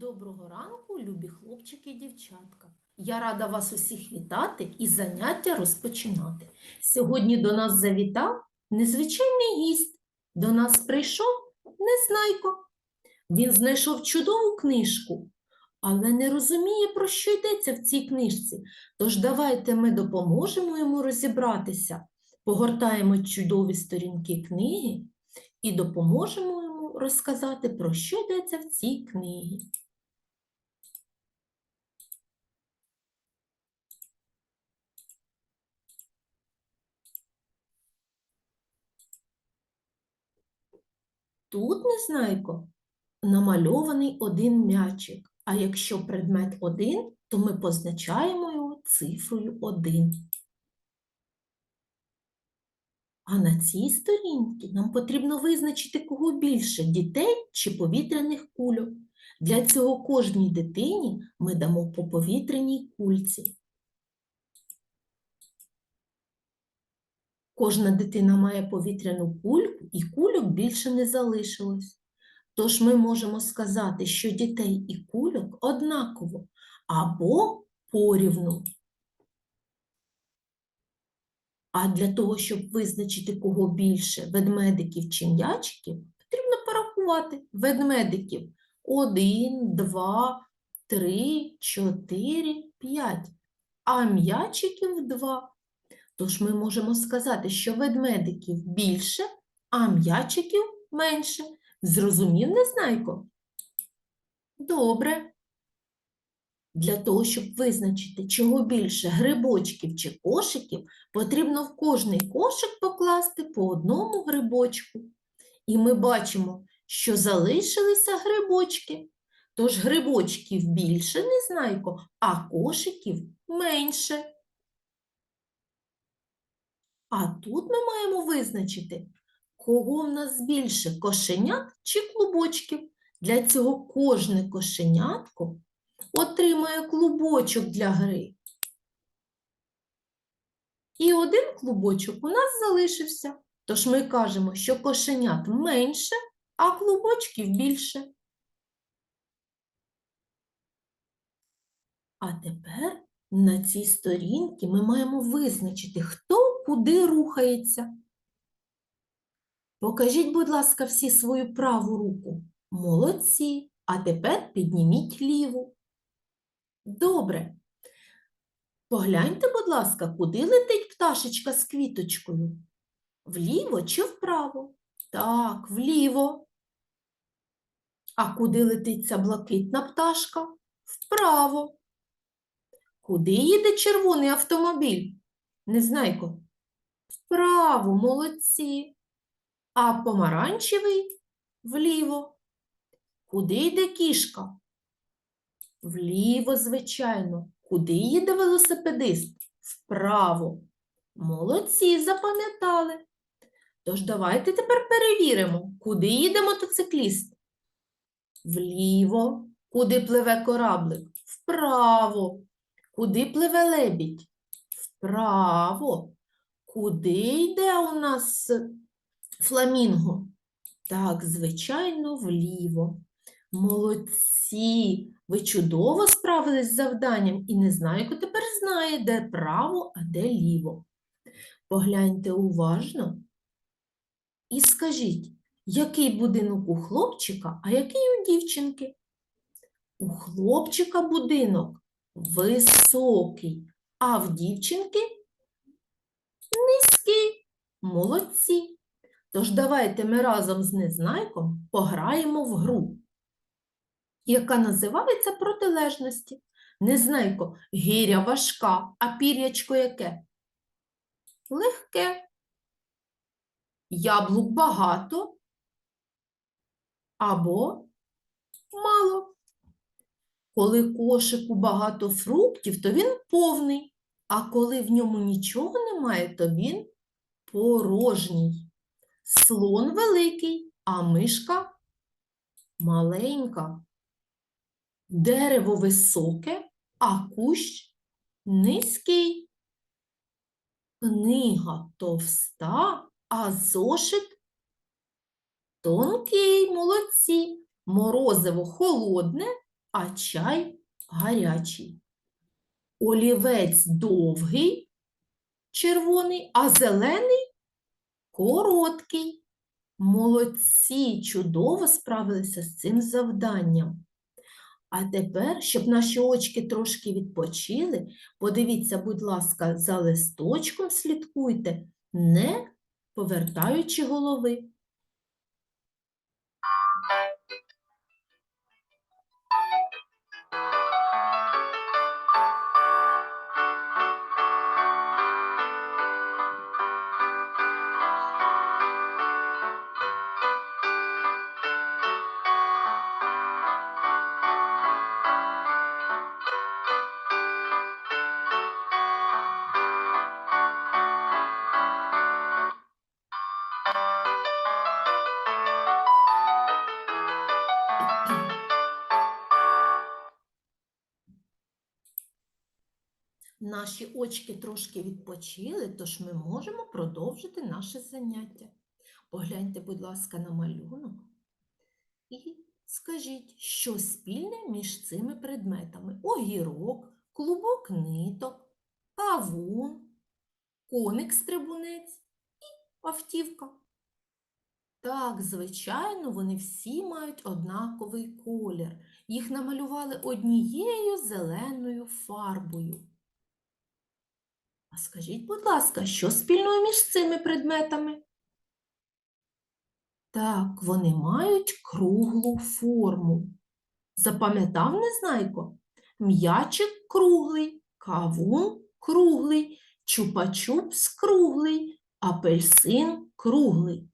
Доброго ранку, любі хлопчики і дівчатка. Я рада вас усіх вітати і заняття розпочинати. Сьогодні до нас завітав незвичайний гість. До нас прийшов Незнайко. Він знайшов чудову книжку, але не розуміє, про що йдеться в цій книжці. Тож давайте ми допоможемо йому розібратися, погортаємо чудові сторінки книги і допоможемо йому розказати, про що йдеться в цій книгі. Тут, Незнайко, намальований один м'ячик, а якщо предмет один, то ми позначаємо його цифрою 1. А на цій сторінці нам потрібно визначити, кого більше – дітей чи повітряних кульок. Для цього кожній дитині ми дамо по повітряній кульці. Кожна дитина має повітряну кульку, і кульок більше не залишилось. Тож ми можемо сказати, що дітей і кульок однаково або порівну. А для того, щоб визначити, кого більше ведмедиків чи м'ячиків, потрібно порахувати ведмедиків 1, 2, 3, 4, 5, а м'ячиків 2. Тож ми можемо сказати, що ведмедиків більше, а м'ячиків менше. Зрозумів, Незнайко? Добре. Для того, щоб визначити, чого більше грибочків чи кошиків, потрібно в кожний кошик покласти по одному грибочку. І ми бачимо, що залишилися грибочки. Тож грибочків більше, Незнайко, а кошиків менше. А тут ми маємо визначити, кого в нас більше кошенят чи клубочків. Для цього кожне кошенятко отримає клубочок для гри. І один клубочок у нас залишився. Тож ми кажемо, що кошенят менше, а клубочків більше. А тепер на цій сторінці ми маємо визначити, хто куди рухається. Покажіть, будь ласка, всі свою праву руку. Молодці. А тепер підніміть ліву. Добре. Погляньте, будь ласка, куди летить пташечка з квіточкою? Вліво чи вправо? Так, вліво. А куди летить ця блакитна пташка? Вправо. Куди їде червоний автомобіль? Незнайко. Вправо, молодці. А помаранчевий вліво. Куди йде кішка? Вліво, звичайно. Куди їде велосипедист? Вправо. Молодці, запам'ятали. Тож давайте тепер перевіримо, куди їде мотоцикліст? Вліво. Куди пливе кораблик? Вправо. Куди пливе лебідь? Вправо. Куди йде у нас фламінго? Так, звичайно, вліво. Молодці! Ви чудово справились з завданням і Незнайко тепер знає, де право, а де ліво. Погляньте уважно і скажіть, який будинок у хлопчика, а який у дівчинки? У хлопчика будинок високий, а в дівчинки низький. Молодці. Тож давайте ми разом з Незнайком пограємо в гру, яка називається протилежності. Незнайко, гиря важка, а пір'ячко яке? Легке. Яблук багато або мало. Коли кошику багато фруктів, то він повний, а коли в ньому нічого немає, то він порожній. Слон великий, а мишка маленька. Дерево високе, а кущ низький. Книга товста, а зошит тонкий, молодці. Морозиво холодне, а чай гарячий. Олівець довгий, червоний, а зелений короткий. Молодці, чудово справилися з цим завданням. А тепер, щоб наші очки трошки відпочили, подивіться, будь ласка, за листочком слідкуйте, не повертаючи голови. Наші очки трошки відпочили, тож ми можемо продовжити наше заняття. Погляньте, будь ласка, на малюнок і скажіть, що спільне між цими предметами: огірок, клубок ниток, кавун, коник-стрибунець і автівка. Так, звичайно, вони всі мають однаковий колір. Їх намалювали однією зеленою фарбою. А скажіть, будь ласка, що спільного між цими предметами? Так, вони мають круглу форму. Запам'ятав Незнайко? М'ячик круглий, кавун круглий, чупа-чупс круглий, апельсин круглий.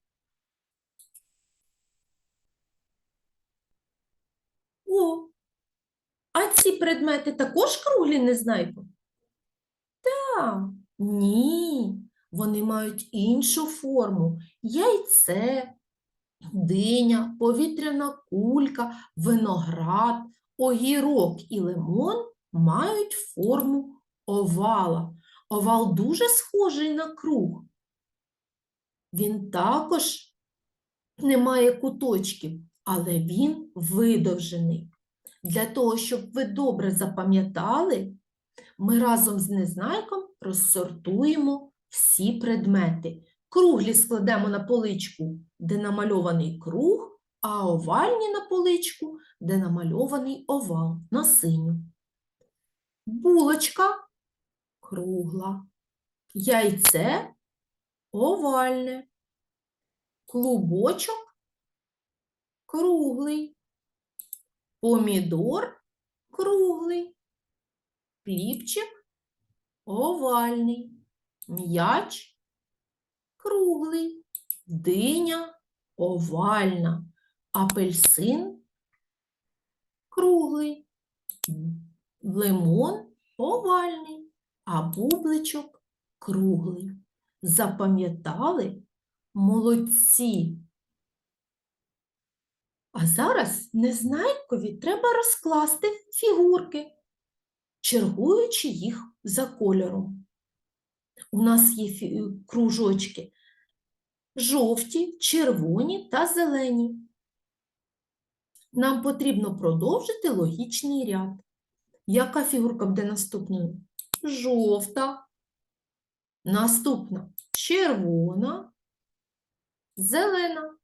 О, а ці предмети також круглі, Незнайко? Так, ні, вони мають іншу форму. Яйце, диня, повітряна кулька, виноград, огірок і лимон мають форму овала. Овал дуже схожий на круг. Він також не має куточків, але він видовжений. Для того, щоб ви добре запам'ятали, ми разом з незнайком розсортуємо всі предмети. Круглі складемо на поличку, де намальований круг, а овальні на поличку, де намальований овал на синю. Булочка кругла, яйце овальне, клубочок круглий, помідор круглий, Хлібчик овальний, м'яч круглий, диня овальна, апельсин круглий, лимон овальний, а бубличок круглий. Запам'ятали? Молодці! А зараз незнайкові треба розкласти фігурки чергуючи їх за кольором. У нас є кружочки жовті, червоні та зелені. Нам потрібно продовжити логічний ряд. Яка фігурка буде наступною? Жовта. Наступна червона, зелена.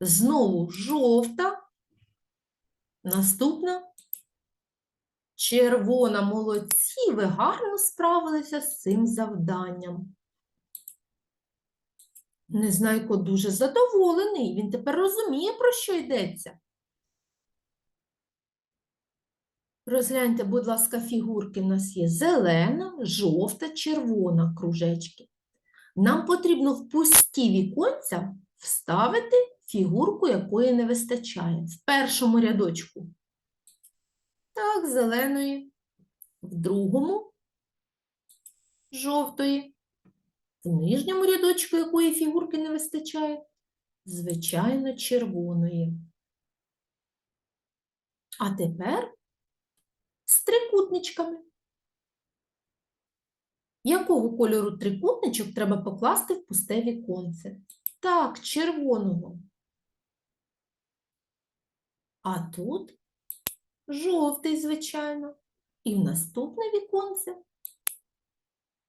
Знову жовта. Наступна Червона, молодці, ви гарно справилися з цим завданням. Незнайко дуже задоволений, він тепер розуміє, про що йдеться. Розгляньте, будь ласка, фігурки в нас є зелена, жовта, червона кружечки. Нам потрібно в пусті віконця вставити фігурку, якої не вистачає. В першому рядочку так, зеленої. В другому жовтої. В нижньому рядочку якої фігурки не вистачає? Звичайно, червоної. А тепер з трикутничками. Якого кольору трикутничок треба покласти в пусте віконце? Так, червоного. А тут жовтий, звичайно. І в наступне віконце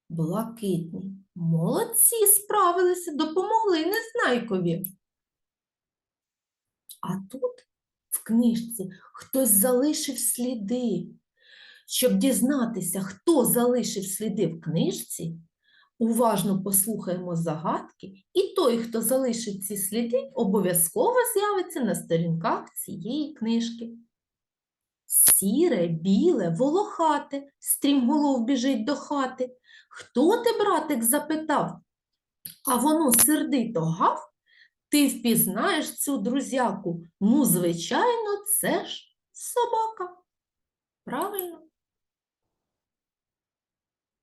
блакитний. Молодці, справилися, допомогли Незнайкові. А тут в книжці хтось залишив сліди. Щоб дізнатися, хто залишив сліди в книжці, уважно послухаємо загадки, і той, хто залишив ці сліди, обов'язково з'явиться на сторінках цієї книжки. Сіре, біле, волохате, стрімголов біжить до хати. Хто ти, братик, запитав? А воно сердито гав? Ти впізнаєш цю друзяку? Ну, звичайно, це ж собака. Правильно?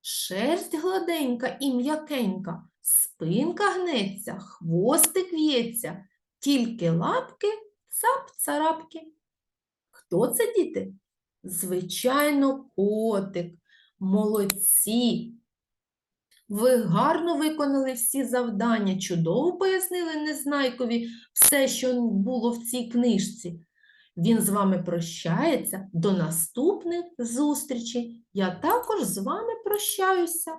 Шерсть гладенька і м'якенька, спинка гнеться, хвостик в'ється, тільки лапки цап-царапки. Хто це, діти? Звичайно, котик. Молодці. Ви гарно виконали всі завдання, чудово пояснили Незнайкові все, що було в цій книжці. Він з вами прощається. До наступних зустрічей. Я також з вами прощаюся.